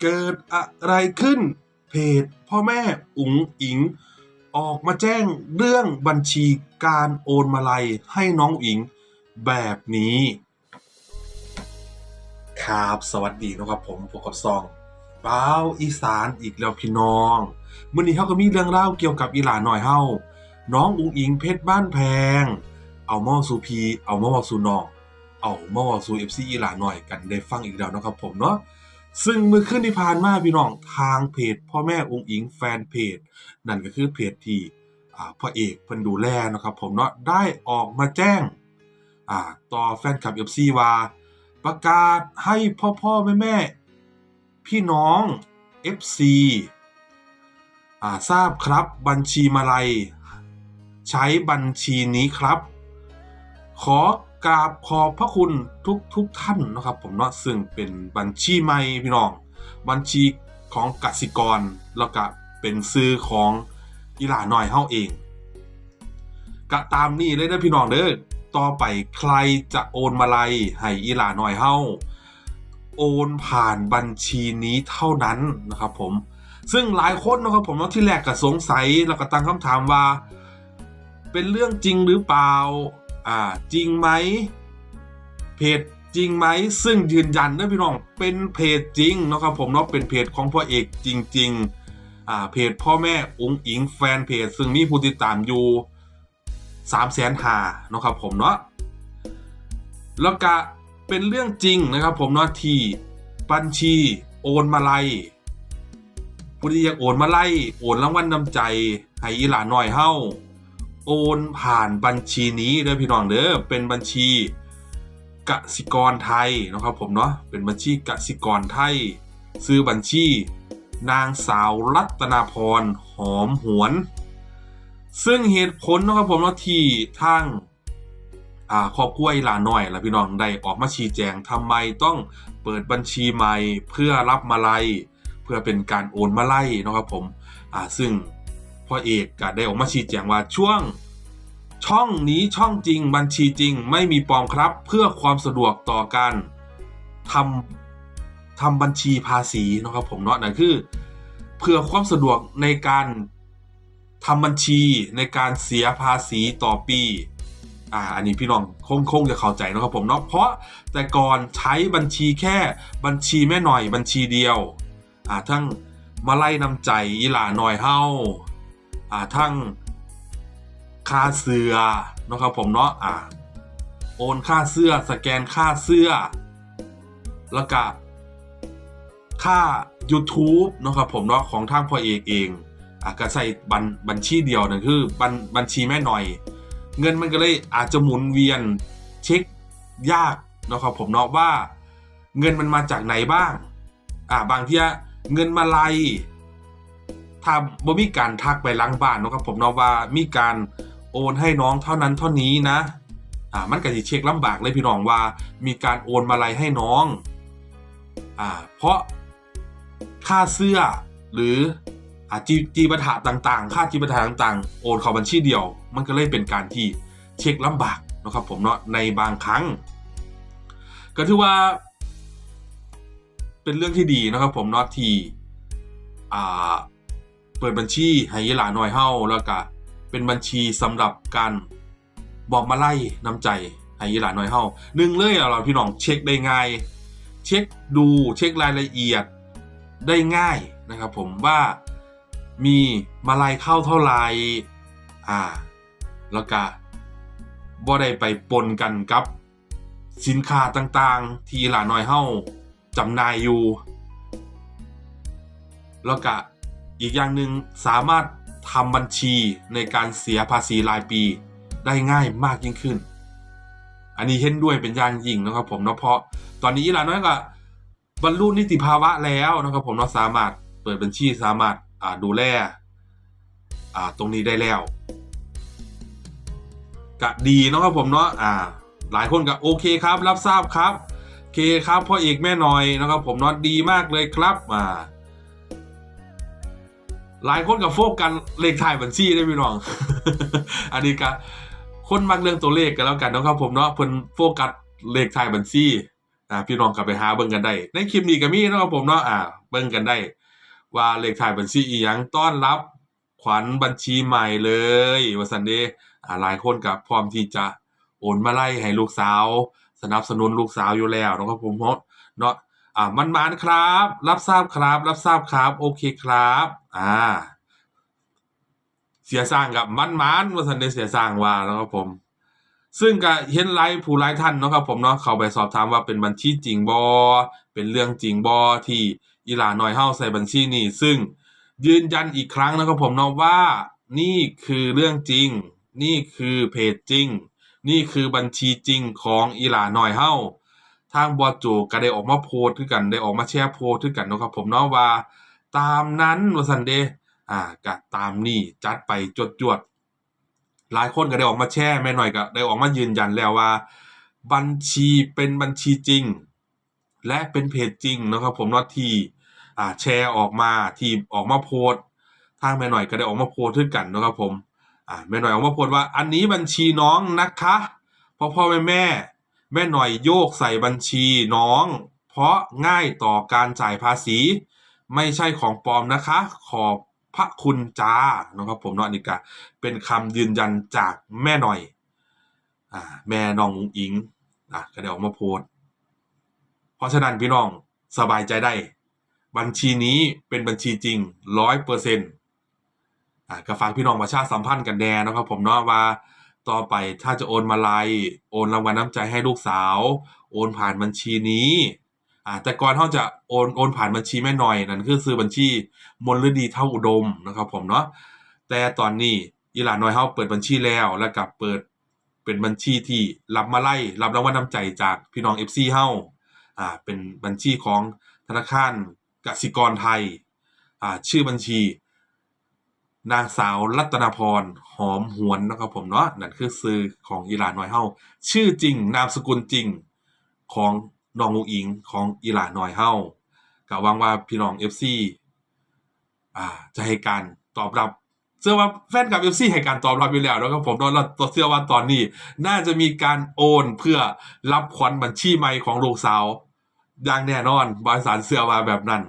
เกิดอะไรขึ้น เพจพ่อแม่อุ๋งอิง ออกมาแจ้งเรื่องบัญชีการโอนมาลัยให้น้องอิงแบบนี้ ครับสวัสดีนะครับผมพวกกับซองบ้าวอีสานอีกแล้วพี่น้องมื่อนี้เขาก็มีเรื่องเล่าเกี่ยวกับอีหลาหน่อยเฮาน้องอุงอิงเพชรบ้านแพง เอามาเว้าสู่พีเอามาเว้าสู่น้องเอามาเว้าสู่ FC อีหลาหน่อยกันได้ฟังอีกแล้วนะครับผมเนาะ ซึ่งเมื่อคืนที่ผ่านมาพี่น้องทางเพจพ่อแม่อุงอิงแฟนเพจ นั่นก็คือเพจที่พ่อเอกเพิ่นดูแลนะครับ ผมเนาะได้ออกมาแจ้งอ่าต่อแฟนคลับ FC ว่าประกาศให้พ่อพ่อแม่แม่พี่น้อง FC อ่าทราบครับบัญชีมาลัย ใช้บัญชีนี้ครับ ขอ กราบขอบพระคุณทุกทุกท่านนะครับ ผมเนาะซึ่งเป็นบัญชีใหม่พี่น้อง บัญชีของกสิกรแล้วก็เป็นซื้อของอีหลาหน่อยเฮาเองก็ตามนี้เลยนะพี่น้องเด้อต่อไปใครจะโอนมาลัยให้อีหลาหน่อยเฮาโอนผ่านบัญชีนี้เท่านั้นนะครับผมซึ่งหลายคนนะครับผมเนาะที่แรกก็สงสัยแล้วก็ตั้งคำถามว่า เป็นเรื่องจริงหรือเปล่า อ่าจริงไหมเพจจริงไหมซึ่งยืนยันนะพี่น้องเป็นเพจจริงนะครับผมเนาะเป็นเพจของพ่อเอกจริง ๆ อ่าเพจพ่อแม่องค์อิงแฟนเพจ ซึ่งมีผู้ติดตามอยู่สามแสนหานะครับผมเนาะแล้วก็เป็นเรื่องจริงนะครับผมเนาะที่บัญชีโอนมาลัยผู้ที่อยากโอนมาไล่โอนรางวัลนำใจให้อีหลาหน่อยเฮ้า โอนผ่านบัญชีนี้เด้อพี่น้องเด้อเป็นบัญชีกสิกรไทยนะครับผมเนาะเป็นบัญชีกสิกรไทย ซื้อบัญชี นางสาวรัตนาพรหอมหวน ซึ่งเหตุผลนะครับผมเนาะที่ทางอ่าครอบครัวอีหลาหน่อยและพี่น้องได้ออกมาชี้แจงทำไมต้องเปิดบัญชีใหม่เพื่อรับมาลัยเพื่อเป็นการโอนมาไล่นะครับผมอ่าซึ่งพ่อเอกก็ได้ออกมาชี้แจงว่าช่วง ช่องนี้ช่องจริงบัญชีจริงไม่มีปลอมครับ เพื่อความสะดวกต่อการทำทำบัญชีภาษีนะครับผมเนาะนั่นคือ เพื่อความสะดวกในการทำบัญชีในการเสียภาษีต่อปี อ่า อันนี้พี่น้องคงคงจะเข้าใจนะครับผมเนาะ เพราะแต่ก่อนใช้บัญชีแค่บัญชีแม่หน่อยบัญชีเดียว อ่าทั้งมาไล่นำใจอีหลาหน่อยเฮาอ่าทั้ง ค่าเสื้อนะครับผมเนาะอ่าโอนค่าเสื้อสแกนค่าเสื้อ แล้วก็ค่า YouTube นะครับผมเนาะของทางพ่อเอกเองอะก็ใส่บัญบัญชีเดียวนั่นคือบัญบัญชีแม่หน่อย เงินมันก็เลยอาจจะหมุนเวียนเช็คยากนะครับผมเนาะว่า เงินมันมาจากไหนบ้างอ่าบางทีเงินมาลัยถ้าบ่มีการทักไปหลังบ้านนะครับผมเนาะว่ามีการ โอนให้น้องเท่านั้นเท่านี้นะอ่ามันก็สิเช็คลำบากเลยพี่น้องว่า มีการโอนมาลัยให้น้องอ่าเพราะค่าเสื้อหรืออ่าจีจีบัตรต่างๆ ค่าจีบัตรต่างๆ โอนเข้าบัญชีเดียว มันก็เลยเป็นการที่เช็คลำบากนะครับผมเนาะในบางครั้ง ก็ถือว่า เป็นเรื่องที่ดีนะครับผมเนาะที่อ่าเปิดบัญชีให้ยลาหน่อยเฮาแล้วก็ เป็นบัญชีสำหรับการบอกมาไล่น้ำใจให้ยหลาหน่อยเฮาหนึ่งเลยเราพี่น้องเช็คได้ง่าย เช็คดูเช็ครายละเอียดได้ง่ายนะครับผมว่ามีมาลายเข้าเท่าไหร่อ่า แล้วก็บ่ได้ไปปนกันกับสินค้าต่างๆ ที่หลาน้อยเฮาจำหน่ายอยู่ แล้วก็อีกอย่างหนึ่งสามารถ ทำบัญชีในการเสียภาษีรายปีได้ง่ายมากยิ่งขึ้น อันนี้เห็นด้วยเป็นอย่างยิ่งนะครับผมเนาะเพราะตอนนี้อีหลานน้อยก็บรรลุนิติภาวะแล้วนะครับผมเนาะสามารถเปิดบัญชีสามารถอ่าดูแลอ่าตรงนี้ได้แล้วก็ดีนะครับผมเนาะอ่า หลายคนก็โอเคครับ รับทราบครับเคครับพ่อเอกแม่น้อยนะครับผมเนาะดีมากเลยครับอ่า หลายคนกับโฟกัสเลขถ่ายบัญชีได้พี่น้อง อันนี้ก็คนมักเรื่องตัวเลขกันแล้วกันนะครับผมเนาะเพิ่นโฟกัสเลขถ่ายบัญชีอ่าพี่น้องกลับไปหาเบิ่งกันได้ ในคลิปนี้ก็มีนะครับผมเนาะอ่าเบิ่งกันได้ ว่าเลขถ่ายบัญชีอีหยังต้อนรับขวัญบัญชีใหม่เลยว่าซั่นเด้อ่าหลายคนก็พร้อมที่จะโอนมาไล่ให้ลูกสาว สนับสนุนลูกสาวอยู่แล้วนะครับผมเพราะเนาะ อ่ามันมานครับ รับทราบครับ รับทราบครับ โอเคครับ อ่า เสียสร้างกับมันมานว่าซั่นเด้เสียสร้างว่าแล้วครับผม ซึ่งก็เห็นหลายผู้หลายท่านเนาะครับผมเนาะเข้าไปสอบถามว่าเป็นบัญชีจริงบ่เป็นเรื่องจริงบ่ที่อีหลาน้อยเฮาใส่บัญชีนี้ซึ่งยืนยันอีกครั้งนะครับผมเนาะว่า นี่คือเรื่องจริง นี่คือเพจจริง นี่คือบัญชีจริงของอีหลาน้อยเฮา ทางบอโจก็ได้ออกมาโพสต์คือกันได้ออกมาแชร์โพสต์คือกันเนาะครับผมเนาะว่า ตามนั้นว่าซั่นเด้อ่าก็ตามนี้จัดไปจวดๆหลายคนก็ได้ออกมาแชร์แม่หน่อยก็ได้ออกมายืนยันแล้วว่า บัญชีเป็นบัญชีจริง และเป็นเพจจริงนะครับผมเนาะที่อ่าแชร์ออกมาที่ออกมาโพสต์ทางแม่หน่อยก็ได้ออกมาโพสต์ด้วยกันนะครับผมอ่าแม่หน่อยออกมาโพสต์ว่าอันนี้บัญชีน้องนะคะพ่อพ่อแม่แม่ แม่หน่อยโยกใส่บัญชีน้อง เพราะง่ายต่อการจ่ายภาษี ไม่ใช่ของปลอมนะคะ ขอบพระคุณจ้านะครับผมเนาะอันนี่ก็เป็นคำยืนยันจากแม่หน่อยอ่าแม่น้องอุงอิงอะก็ได้ออกมาโพสเพราะฉะนั้นพี่น้องสบายใจได้ บัญชีนี้เป็นบัญชีจริงร้อยเปอร์เซ็นต์อ่าก็ฝากพี่น้องประชาสัมพันธ์กันแน่นะครับผมเนาะว่า ต่อไปถ้าจะโอนมาลัย โอนรางวัลน้ำใจให้ลูกสาว โอนผ่านบัญชีนี้อ่าแต่ก่อนเขาจะโอนโอนผ่านบัญชีแม่หน่อยนั่นคือซื้อบัญชีมนฤดีเท่าอุดมนะครับผมเนาะแต่ตอนนี้อีหลานน้อยเฮาเปิดบัญชีแล้วแล้วกับเปิดเป็นบัญชีที่รับมาไล่รับรางวัลน้ำใจจากพี่น้อง FC เฮาอ่าเป็นบัญชีของธนาคารกสิกรไทยอ่าชื่อบัญชี นางสาวรัตนพรหอมหวนนะครับผมเนาะนั่นคือซื้อของอีหลานน้อยเฮาชื่อจริงนามสกุลจริงของน้องอุอิงของอีหลานน้อยเฮาก็หวังว่าพี่น้อง FC อ่าจะให้การตอบรับเชื่อว่าแฟนกับ FC ให้การตอบรับอยู่แล้วนะครับผมเนาะเราเชื่อว่าตอนนี้ น่าจะมีการโอนเพื่อรับขวัญบัญชีใหม่ของลูกสาวอย่างแน่นอนบริษัทเชื่อว่าแบบนั้น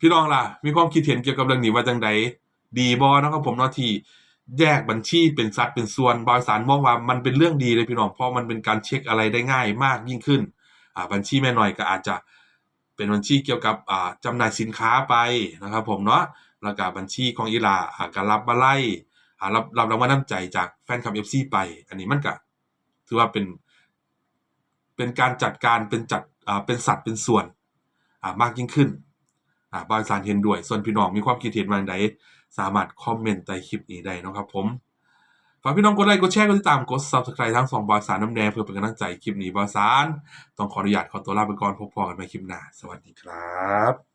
พี่น้องล่ะ มีความคิดเห็นเกี่ยวกับเรื่องนี้ว่าจังใดดีบอนะครับผมเนาะที่แยกบัญชีเป็นสัดเป็นส่วนบริษัทมองว่ามันเป็นเรื่องดีเลยพี่น้องเพราะมันเป็นการเช็คอะไรได้ง่ายมากยิ่งขึ้นอ่าบัญชีแม่หน่อยก็อาจจะเป็นบัญชีเกี่ยวกับอ่าจำหน่ายสินค้าไปนะครับ ผมเนาะแล้วก็บัญชีของอีลาอาก็รับมาไล่รับรับรางวัลน้ำใจจากแฟนคลับ FC ไป อันนี้มันก็ถือว่าเป็น เป็นการจัดการเป็นจัดอ่าเป็นสัดเป็นส่วนอ่ามากยิ่งขึ้น อ่าบางสารเห็นด้วย ส่วนพี่น้องมีความคิดเห็นว่าใดสามารถคอมเมนต์ใต้คลิปนี้ได้นะครับผมฝากพี่น้องกดไลค์กดแชร์กดติดตามกด Subscribe ทั้งสองบอยสารน้ำแดงเพื่อเป็นกำลังใจคลิปนี้บอยสารต้องขออนุญาตขอตัวลาไปก่อนพบกันใหม่คลิปหน้า สวัสดีครับ